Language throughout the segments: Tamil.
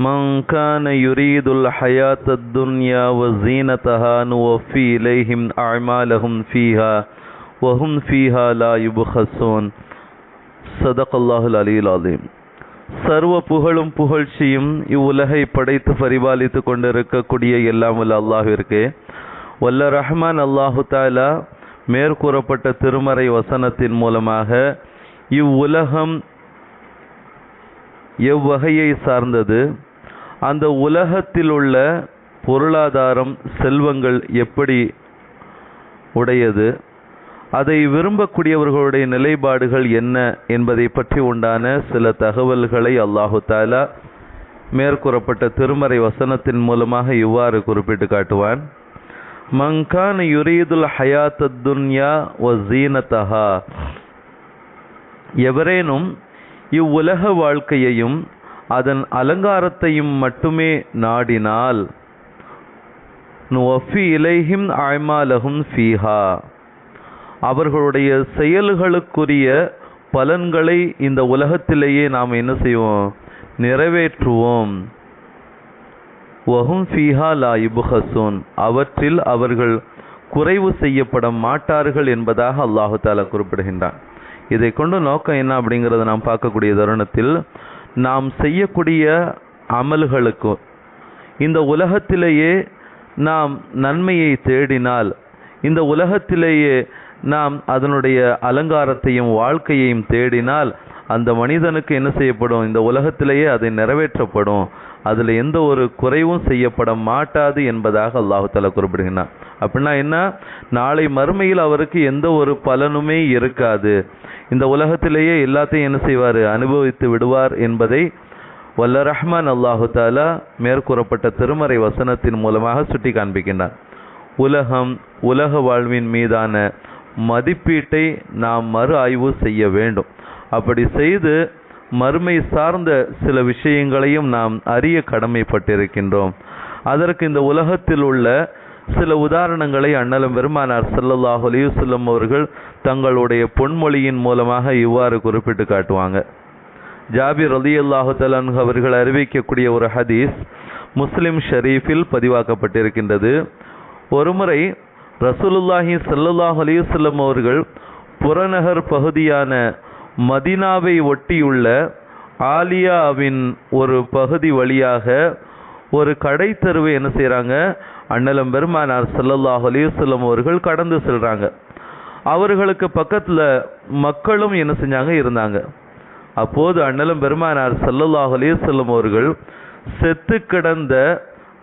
من كان يريد الحياة الدنيا وزينتها نوفي إليهم أعمالهم فيها وهم فيها لا يبخسون صدق الله العلي العظيم சர்வ புகழும் புகழ்ச்சியும் இவ்வுலகை படைத்து பரிபாலித்து கொண்டிருக்கக்கூடிய எல்லாம் வல்ல அல்லாஹிற்கு வல்ல ரஹ்மான் அல்லாஹு தாலா மேற்கூறப்பட்ட திருமறை வசனத்தின் மூலமாக இவ்வுலகம் எவ்வகையை சார்ந்தது? அந்த உலகத்தில் உள்ள பொருளாதாரம் செல்வங்கள் எப்படி உடையது? அதை விரும்பக்கூடியவர்களுடைய நிலைப்பாடுகள் என்ன என்பதை பற்றி உண்டான சில தகவல்களை அல்லாஹு தாலா மேற்கூறப்பட்ட திருமறை வசனத்தின் மூலமாக இவ்வாறு குறிப்பிட்டு காட்டுவான். மங்கான் யுரீதுல் ஹயாத் துன்யா ஜீனத்தஹா. எவரேனும் இவ்வுலக வாழ்க்கையையும் அதன் அலங்காரத்தையும் மட்டுமே நாடினால் நுவஃபி இலைஹிம் ஆய்மாலகும் ஃபீஹா. அவர்களுடைய செயல்களுக்குரிய பலன்களை இந்த உலகத்திலேயே நாம் என்ன செய்வோம்? நிறைவேற்றுவோம். வஹும் ஃபீஹா லா இபுஹசூன் அவற்றில் அவர்கள் குறைவு செய்யப்பட மாட்டார்கள் என்பதாக அல்லாஹு தாலா குறிப்பிடுகின்றான். இதை கொண்டு நோக்கம் என்ன அப்படிங்கிறத நாம் பார்க்கக்கூடிய தருணத்தில் நாம் செய்யக்கூடிய அமல்களுக்கும் இந்த உலகத்திலேயே நாம் நன்மையை தேடினால் இந்த உலகத்திலேயே நாம் அதனுடைய அலங்காரத்தையும் வாழ்க்கையையும் தேடினால் அந்த மனிதனுக்கு என்ன செய்யப்படும்? இந்த உலகத்திலேயே அதை நிறைவேற்றப்படும். அதில் எந்த ஒரு குறைவும் செய்யப்பட மாட்டாது என்பதாக அல்லாஹு தலா குறிப்பிடுகிறான் அப்படின்னா என்ன? நாளை மறுமையில் அவருக்கு எந்த ஒரு பலனுமே இருக்காது. இந்த உலகத்திலேயே எல்லாத்தையும் என்ன செய்வார்? அனுபவித்து விடுவார் என்பதை வல்ல ரஹ்மான் அல்லாஹு தாலா மேற்கூறப்பட்ட திருமறை வசனத்தின் மூலமாக சுட்டி காண்பிக்கின்றான் உலகம் உலக வாழ்வின் மீதான மதிப்பீட்டை நாம் மறு ஆய்வு செய்ய வேண்டும். அப்படி செய்து மறுமை சார்ந்த சில விஷயங்களையும் நாம் அறிய கடமைப்பட்டிருக்கின்றோம். அதற்கு இந்த உலகத்தில் உள்ள சில உதாரணங்களை அண்ணலும் பெருமானார் சல்லல்லாஹு அலிவசல்லம் அவர்கள் தங்களுடைய பொன்மொழியின் மூலமாக இவ்வாறு குறிப்பிட்டு காட்டுவாங்க. ஜாபிர் அலி அல்லாஹு தலான் அவர்கள் அறிவிக்கக்கூடிய ஒரு ஹதீஸ் முஸ்லிம் ஷரீஃபில் பதிவாக்கப்பட்டிருக்கின்றது. ஒருமுறை ரசூலுல்லாஹி சல்லுல்லாஹ் அலிவசல்லம் அவர்கள் புறநகர் பகுதியான மதினாவை ஒட்டியுள்ள ஆலியாவின் ஒரு பகுதி வழியாக ஒரு கடை தெருவை என்ன செய்கிறாங்க அண்ணலம் பெருமானார் சல்லல்லாஹ் அலிவசல்லம் அவர்கள் கடந்து செல்கிறாங்க அவர்களுக்கு பக்கத்தில் மக்களும் என்ன செஞ்சாங்க? இருந்தாங்க. அப்போது அண்ணலம் பெருமானார் சல்லல்லாஹ் அலிவசல்லம் அவர்கள் செத்து கிடந்த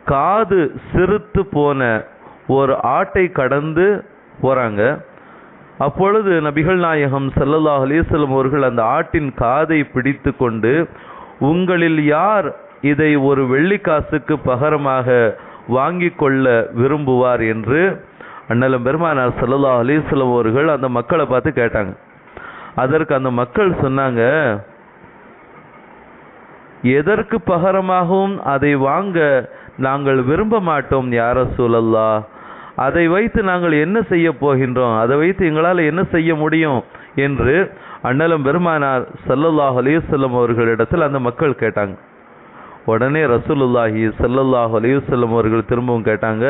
காது சிறுத்து போன ஒரு ஆட்டை கடந்து போகிறாங்க அப்பொழுது நபிகள் நாயகம் சல்லல்லாஹ் அலிசல்லம் அவர்கள் அந்த ஆட்டின் காதை பிடித்து கொண்டு உங்களில் யார் இதை ஒரு வெள்ளிக்காசுக்கு பகரமாக வாங்கி கொள்ள விரும்புவார் என்று அண்ணலம் பெருமானார் சல்லல்லாஹ் அலிஸ்லம் அவர்கள் அந்த மக்களை பார்த்து கேட்டாங்க. அதற்கு அந்த மக்கள் சொன்னாங்க எதற்கு பகரமாகவும் அதை வாங்க நாங்கள் விரும்ப மாட்டோம் யார சூழல்லா அதை வைத்து நாங்கள் என்ன செய்ய போகின்றோம்? அதை வைத்து எங்களால் என்ன செய்ய முடியும்? என்று அண்ணலம் பெருமானார் சல்லல்லாஹ் அலிசல்லம் அவர்களிடத்தில் அந்த மக்கள் கேட்டாங்க. உடனே ரசூலுல்லாஹி சல்லல்லாஹ் அலையுசல்லம் அவர்கள் திரும்பவும் கேட்டாங்க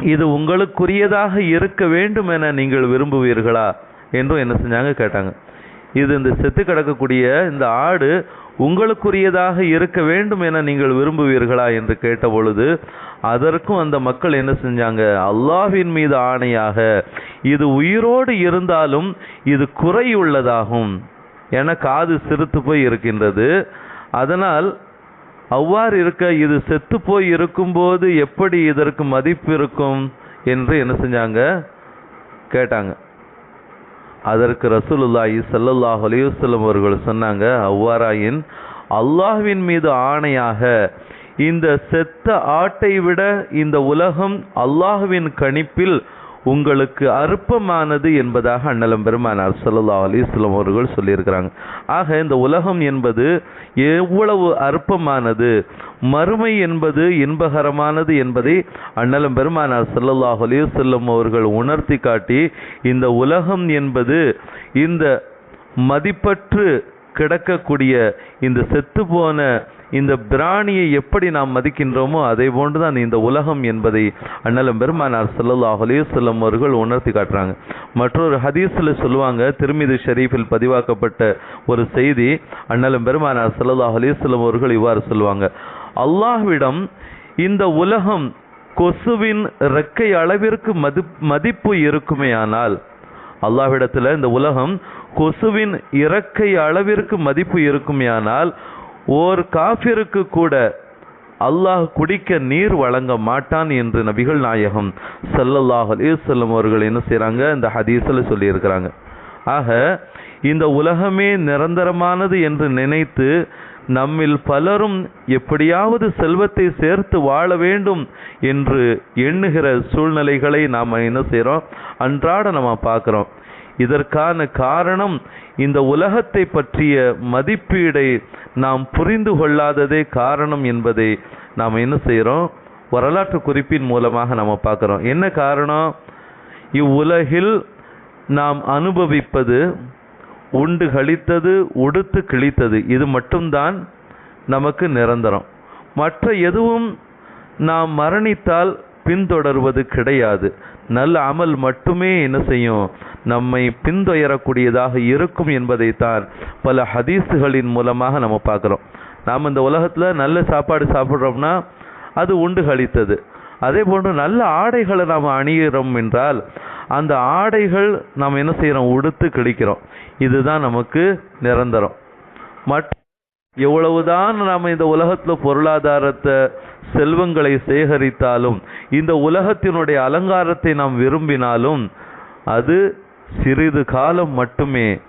இது உங்களுக்குரியதாக இருக்க வேண்டும் என நீங்கள் விரும்புவீர்களா? என்றும் என்ன செஞ்சாங்க கேட்டாங்க. இது இந்த செத்து கிடக்கக்கூடிய இந்த ஆடு உங்களுக்குரியதாக இருக்க வேண்டும் என நீங்கள் விரும்புவீர்களா? என்று கேட்ட பொழுது அதற்கும் அந்த மக்கள் என்ன செஞ்சாங்க அல்லாஹின் மீது ஆணையாக இது உயிரோடு இருந்தாலும் இது குறையுள்ளதாகும். என காது சிறுத்து போய் இருக்கின்றது. அதனால் அவ்வாறு இருக்க இது செத்து போய் இருக்கும்போது எப்படி இதற்கு மதிப்பு இருக்கும் என்று என்ன செஞ்சாங்க? கேட்டாங்க. அதற்கு ரசூலுல்லாஹி ஸல்லல்லாஹு அலையுசல்லம் அவர்கள் சொன்னாங்க அவ்வாறாயின் அல்லாஹ்வின் மீது ஆணையாக இந்த செத்த ஆட்டை விட இந்த உலகம் அல்லாஹ்வின் கணிப்பில் உங்களுக்கு அற்பமானது என்பதாக அண்ணலம் பெருமானார் சல்லா அலைஹி அவர்கள் சொல்லியிருக்கிறாங்க. ஆக இந்த உலகம் என்பது எவ்வளவு அற்பமானது மறுமை என்பது இன்பகரமானது என்பதை அண்ணலம் பெருமானார் ஸல்லல்லாஹு அலிசல்லம் அவர்கள் உணர்த்தி காட்டி இந்த உலகம் என்பது இந்த மதிப்பற்று கிடக்கக்கூடிய இந்த செத்துப்போன இந்த பிராணியை எப்படி நாம் மதிக்கின்றோமோ அதே போன்றுதான் இந்த உலகம் என்பதை அண்ணலம் பெருமானார் ஸல்லல்லாஹு அலைஹி அவர்கள் உணர்த்தி காட்டுறாங்க. மற்றொரு ஹதீஸ்ல சொல்லுவாங்க திருமிது ஷரீஃபில் பதிவாக்கப்பட்ட ஒரு செய்தி அண்ணலம் பெருமானார் ஸல்லல்லாஹு அலைஹி அவர்கள் இவ்வாறு சொல்லுவாங்க. அல்லாஹ்விடம் இந்த உலகம் கொசுவின் ரெக்கை அளவிற்கு மதி மதிப்பு இருக்குமேயானால் அல்லாஹ்விடத்தில் இந்த உலகம் கொசுவின் இறக்கை அளவிற்கு மதிப்பு இருக்குமேயானால் ஓர் காஃபிருக்கு கூட அல்லாஹ் குடிக்க நீர் வழங்க மாட்டான் என்று நபிகள் நாயகம் சல்லல்லாஹ் அலிசல்லம் அவர்கள் என்ன செய்கிறாங்க இந்த ஹதீஸில் சொல்லியிருக்கிறாங்க. ஆக இந்த உலகமே நிரந்தரமானது என்று நினைத்து நம்மில் பலரும் எப்படியாவது செல்வத்தை சேர்த்து வாழ வேண்டும் என்று எண்ணுகிற சூழ்நிலைகளை நாம் என்ன செய்கிறோம் அன்றாட நம்ம பார்க்குறோம். இதற்கான காரணம் இந்த உலகத்தை பற்றிய மதிப்பீடை நாம் புரிந்து கொள்ளாததே காரணம் என்பதை நாம் என்ன செய்கிறோம் வரலாற்று குறிப்பின் மூலமாக நம்ம பார்க்குறோம். என்ன காரணம்? இவ்வுலகில் நாம் அனுபவிப்பது உண்டு கழித்தது உடுத்து கிழித்தது இது மட்டும்தான் நமக்கு நிரந்தரம். மற்ற எதுவும் நாம் மரணித்தால் பின்தொடர்வது கிடையாது. நல்ல அமல் மட்டுமே என்ன செய்யும்? நம்மை பின்தொயரக்கூடியதாக இருக்கும் என்பதைத்தான் பல ஹதீஸுகளின் மூலமாக நம்ம பார்க்குறோம். நாம் இந்த உலகத்தில் நல்ல சாப்பாடு சாப்பிட்றோம்னா அது உண்டு கழித்தது. அதே போன்று நல்ல ஆடைகளை நாம் அணிகிறோம் என்றால் அந்த ஆடைகள் நாம் என்ன செய்கிறோம் உடுத்து கிழிக்கிறோம். இதுதான் நமக்கு நிரந்தரம். மற்ற எவ்வளவுதான் நாம் இந்த உலகத்தில் பொருளாதாரத்தை செல்வங்களை சேகரித்தாலும் இந்த உலகத்தினுடைய அலங்காரத்தை நாம் விரும்பினாலும் அது சிறிது காலம் மட்டுமே.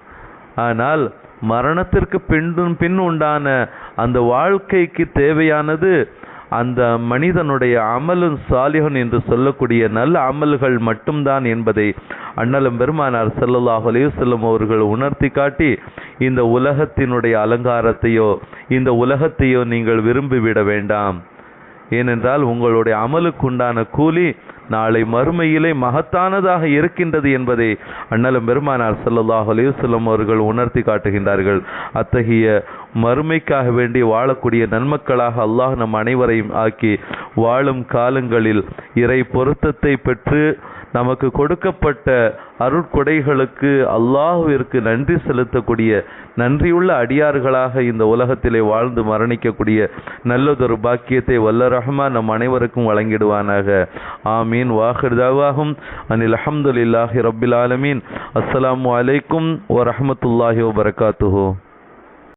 ஆனால் மரணத்திற்கு பின்னும் பின் உண்டான அந்த வாழ்க்கைக்கு தேவையானது அந்த மனிதனுடைய அமலும் சாலிகன் என்று சொல்லக்கூடிய நல்ல அமல்கள் மட்டும்தான் என்பதை அண்ணலும் பெருமானார் ஸல்லல்லாஹு செல்லும் அவர்கள் உணர்த்தி காட்டி இந்த உலகத்தினுடைய அலங்காரத்தையோ இந்த உலகத்தையோ நீங்கள் விரும்பிவிட வேண்டாம். ஏனென்றால் உங்களுடைய அமலுக்குண்டான கூலி நாளை மறுமையிலே மகத்தானதாக இருக்கின்றது என்பதை அண்ணலம் பெருமானார் சல்லாஹ் அலைஹி அவர்கள் உணர்த்தி காட்டுகின்றார்கள். அத்தகைய மறுமைக்காக வேண்டி வாழக்கூடிய நன்மக்களாக அல்லாஹ் நம் அனைவரையும் ஆக்கி வாழும் காலங்களில் இறை பொருத்தத்தை பெற்று நமக்கு கொடுக்கப்பட்ட அருட்கொடைகளுக்கு அல்லாஹுவிற்கு நன்றி செலுத்தக்கூடிய நன்றியுள்ள அடியார்களாக இந்த உலகத்திலே வாழ்ந்து மரணிக்கக்கூடிய நல்லதொரு பாக்கியத்தை வல்ல ரஹ்மா நம் அனைவருக்கும் வழங்கிடுவானாக. ஆமீன். வாஹிர்தாவாகும் அனில் அஹமதுல்லாஹி ரபில் ஆலமீன். அஸ்ஸலாமு அலைக்கும் வரஹ்மத்துல்லாஹி வபரகாத்துஹு